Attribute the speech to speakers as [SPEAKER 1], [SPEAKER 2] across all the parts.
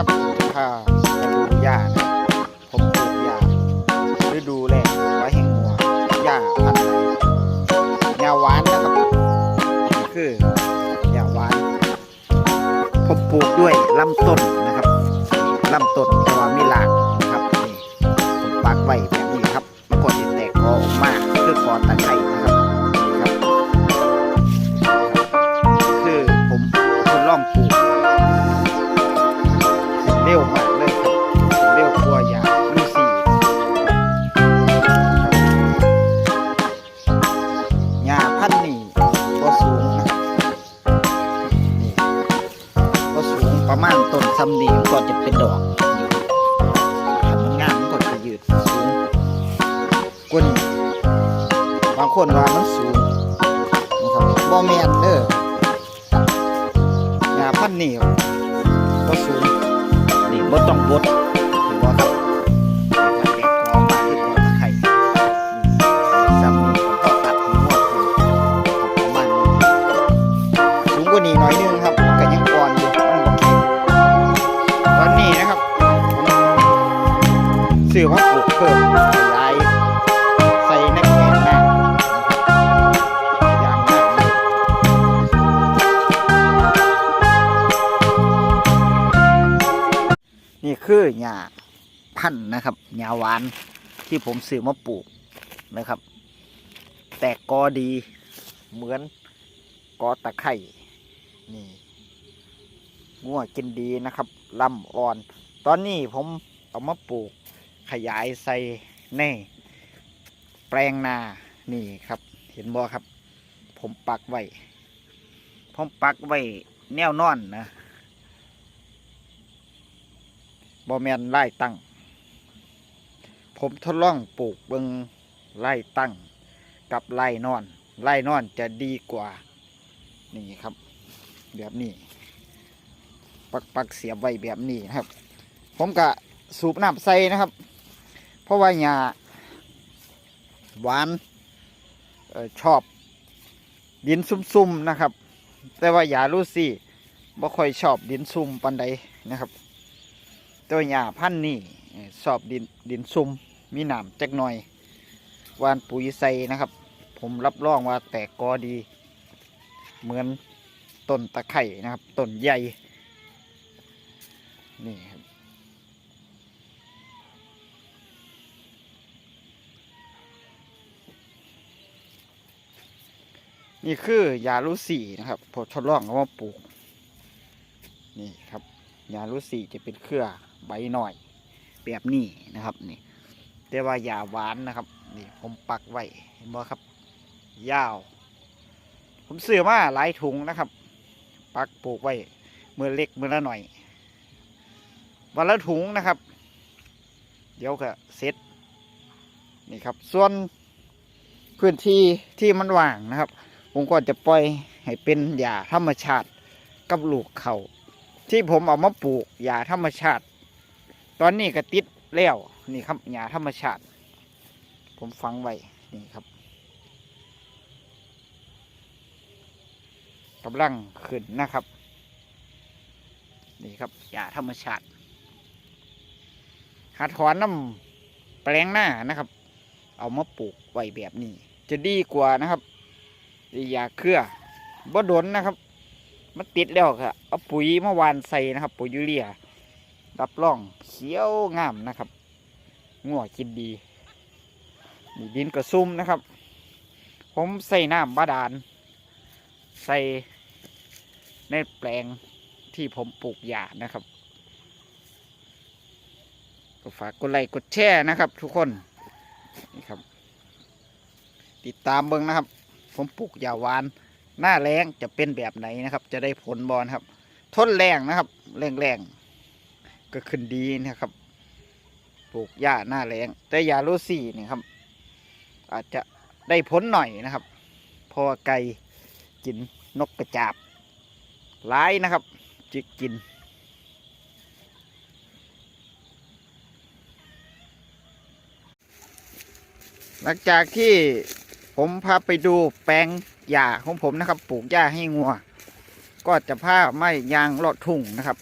[SPEAKER 1] นะครับจะพามาดูหญ้านะผมปลูกหญ้าฤดูแล้งไว้แห้งมัวหญ้าพันธุ์ไหนหญ้าหวานนะครับคือหญ้าหวาน ผมปลูกด้วยลำต้นนะครับลำต้นต่ว่ามีหลากนะครับนี่ผมปักไว้แบบนี้ครับมันก็จะแตกออกมาคือกอตะไคร้ อดจะเป็นดอกทำมันงามก่อนก็จะยืดสูงก้นบางคนว่ามันสูงนะครับบอแมนเด้อยาพันเหนียวก็สูงนี่บ่ต้องบด คือหญ้าพันธุ์นะครับหญ้าหวานที่ผมซื้อมาปลูกนะครับ แตกกอดีเหมือนกอตะไคร่นี่งัวกินดีนะครับลำอ่อน ตอนนี้ผมเอามาปลูกขยายใส่ในแปลงนานี่ครับ เห็นบ่ครับ ผมปักไว้ผมปักไว้แนวนอนนะ บอแมนไล่ตั้ง ผมทดลองปลูกเบิงไล่ตั้ง กับไล่นอน ไล่นอนจะดีกว่า นี่ครับ แบบนี้ ปักปักเสียบไว้แบบนี้นะครับ ผมกะสูบน้ำใส่นะครับ เพราะว่าหญ้าหวานออชอบดินซุ่มๆนะครับ แต่ว่าหญ้าลูซี่บ่ค่อยชอบดินซุ่มปันใดนะครับ ตัวหญ้าพันธุ์นี่สอบดินดินซุ่มมีหนามจักหน่อยวานปุ๋ยใส่นะครับ ผมรับรองว่าแตกกอดี เหมือนต้นตะไคร่นะครับต้นใหญ่นี่ครับนี่คือยาลูสีนะครับผมทดลองเอามาปลูก นี่ครับยาลูสีจะเป็นเครือ ใบหน่อย แบบนี้นะครับนี่แต่ว่ายาหวานนะครับนี่ผมปักไว้เห็นบ่ครับ ยาว ผมซื้อมาหลายถุงนะครับ ปักปลูกไว้เมื่อเล็กเมื่อละหน่อย วันละถุงนะครับ เดี๋ยวก็เสร็จนี่ครับ ส่วนพื้นที่ที่มันว่างนะครับ ผมก็จะปล่อยให้เป็นหญ้าธรรมชาติกับลูกเขาที่ผมเอามาปลูกหญ้าธรรมชาติ ตอนนี้ก็ติดแล้วนี่ครับหญ้าธรรมชาติ ผมฝังไว้นี่ครับกำลังขึ้นนะครับ นี่ครับหญ้าธรรมชาติหาถอนน้ำแปลงหน้านะครับ เอามาปลูกไว้แบบนี้ จะดีกว่านะครับยาเครือบ่ดนนะครับ มันติดแล้วครับเอาปุ๋ยมาหวานใส่นะครับ ปุ๋ยยูเรีย รับรองเขียวงามนะครับงัวกินดีนี่ดินกระซุ่มนะครับ ผมใส่น้ำบาดาล ใส่ในแปลงที่ผมปลูกหญ้านะครับก็ฝากกดไลค์กดแชร์นะครับ ทุกคนนี่ครับ ติดตามเบิ้งนะครับ ผมปลูกหญ้าหวาน หน้าแรงจะเป็นแบบไหนนะครับ จะได้ผลบอลครับ ทนแรงนะครับ แรงแรงๆ ก็ขึ้นดีนะครับ ปลูกหญ้าหน้าแรงแต่หญ้าโรซี่นี่ครับ อาจจะได้ผลหน่อยนะครับ เพราะว่าไก่กินนกกระจาบหลายนะครับจิกกิน หลังจากที่ผมพาไปดูแปลงหญ้าของผมนะครับ ปลูกหญ้าให้งัว ก็จะพาไม้ยางเลาะทุ่งนะครับ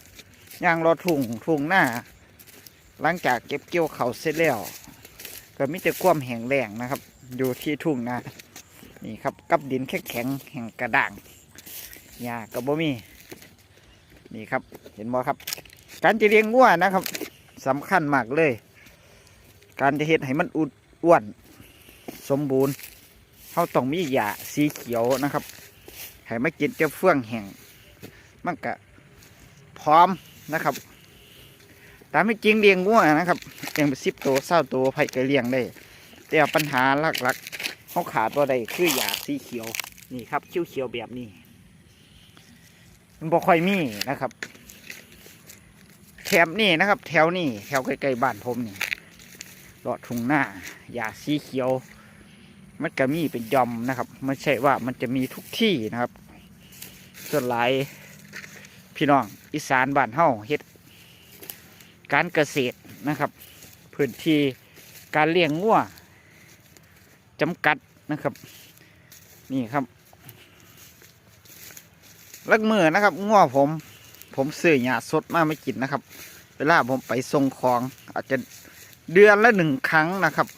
[SPEAKER 1] ย่างรอทุ่งทุ่งหน้า หลังจากเก็บเกี่ยวเขาเสร็จแล้ว ก็มีแต่ความแห้งแล้งนะครับ อยู่ที่ทุ่งนานี่ครับกับดินแข็งแข็งแห่งกระด่างหญ้าก็บ่มีนี่ครับ เห็นบ่ครับ การจะเลี้ยงวัวนะครับสำคัญมากเลย การจะเฮ็ดให้มันอุดอ้วน สมบูรณ์เขาต้องมีหญ้าสีเขียวนะครับให้มากินเจ้าเฟื่องแห้งมันก็พร้อม นะครับ ตามไม่จริงเลี้ยงวัวนะครับเลี้ยงไปสิบตัวเศร้าตัวไผ่ก็เลี้ยงได้ แต่ปัญหาหลักๆเขาขาดตัวใดคือหญ้าสีเขียวนี่ครับเขียวเขียวแบบนี้ มันบ่ค่อยมีนะครับ แถบนี่นะครับ แถวนี่แถวใกล้ๆบ้านผมนี่เลาะทุ่งหน้าหญ้าสีเขียว มันก็มีเป็นยอมนะครับไม่ใช่ว่ามันจะมีทุกที่นะครับ ส่วนหลาย พี่น้องอีสานบ้านเฮาเฮ็ดการเกษตรนะครับพื้นที่การเลี้ยงงัวจำกัดนะครับ นี่ครับลักมือนะครับงัวผม ผมซื้อหญ้าสดมาไม่กินนะครับ เวลาผมไปส่งของอาจจะเดือนละหนึ่งครั้งนะครับ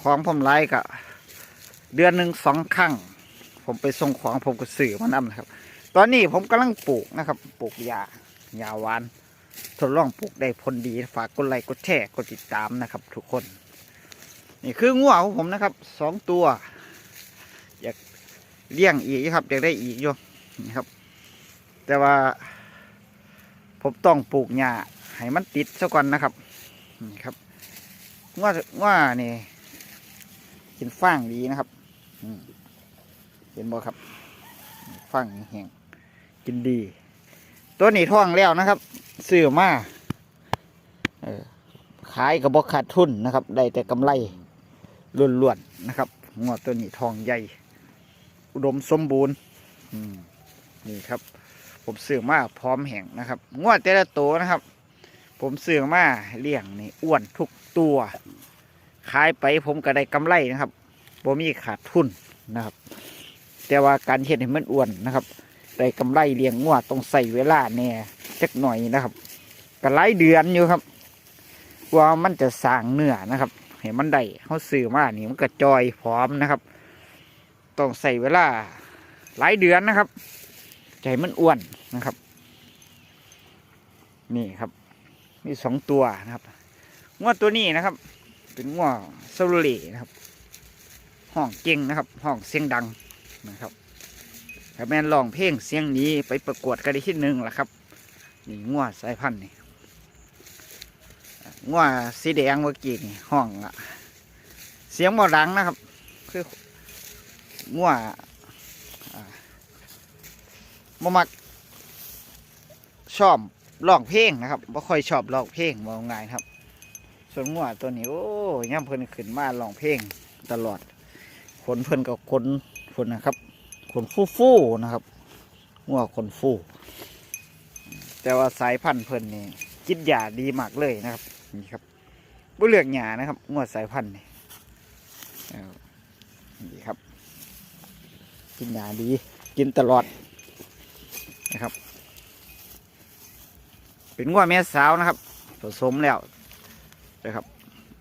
[SPEAKER 1] ของผมไล่ก็เดือนหนึ่งสองครั้ง ผมไปส่งของผมก็ซื้อมานำนะครับ ตอนนี้ผมกำลังปลูกนะครับ ปลูกยายาหวาน ทดลองปลูกได้ผลดี ฝากกดไลค์กดแชร์กดติดตามนะครับ ทุกคน นี่คืองัวของผมนะครับสองตัว อยากเลี้ยงอีกครับอยากได้อีกอยู่นี่ครับ แต่ว่า ผมต้องปลูกหญ้าให้มันติดซะก่อนนะครับนี่ครับงัวงัวนี่กินฟางดีนะครับเห็นบ่ครับฟางแห้ง กินดี ตัวนี้ท่องแล้วนะครับซื้อมาขายกับบขาดทุนนะครับ ได้แต่กำไรล้วนๆนะครับงวดตัวนี้ทองใหญ่ อุดมสมบูรณ์นี่ครับ ผมซื้อมาพร้อมแห่งนะครับ งวดแต่ละตัวนะครับ ผมซื้อมาเลี้ยงนี่อ้วนทุกตัวขายไปผมก็ได้กำไรนะครับบ่มีขาดทุนนะครับ แต่ว่าการเห็ดให้มันอ้วนนะครับ ได้กำไรเลี้ยงงัวต้องใส่เวลาแน่จักหน่อยนะครับก็หลายเดือนอยู่ครับกว่ามันจะสร้างเนื้อนะครับ เห็นมันได้เขาซื้อมานี่มันก็จอยพร้อมนะครับ ต้องใส่เวลาหลายเดือนนะครับใจมันอ้วนนะครับ นี่ครับ มีสองตัวนะครับงวดตัวนี้นะครับ เป็นงวดซาลูเล่นะครับ ห้องเก่งนะครับ ห้องเสียงดังนะครับ ถ้าแม่นร้องเพลงเสียงนี้ไปประกวดกันได้ที่หนึ่งล่ะครับ นี่งัวสายพันธุ์นี่งัวสีแดงเมื่อกี้นี่ห้องอะเสียงบ่ดังนะครับ คืองัวอ่าบ่มักชอบร้องเพลงนะครับบ่ค่อยชอบร้องเพลงว่าง่ายครับ ส่วนงัวตัวนี้โอ้ย่ำเพิ่นขึ้นมาร้องเพลงตลอดขนเพิ่นกับขนเพิ่นนะครับ ขนฟูฟูๆนะครับงัวขนฟู แต่ว่าสายพันธุ์เพิ่นนี่กินหญ้าดีมากเลยนะครับนี่ครับบุเลือกหญ้านะครับงัวสายพันธุ์นี่นี่ครับ กินหญ้าดี กินตลอดนะครับ เป็นงัวแม่สาวนะครับ ผสมแล้วนะครับ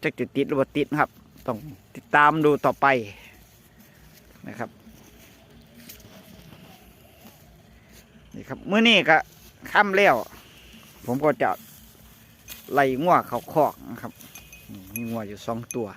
[SPEAKER 1] จะติดติดหรือว่าติดนะครับ ต้องติดตามดูต่อไปนะครับ ครับมื้อนี้ก็ค่ำแล้ว ผมก็จะไล่งัวเขาคอกนะครับ มีงัวอยู่สองตัว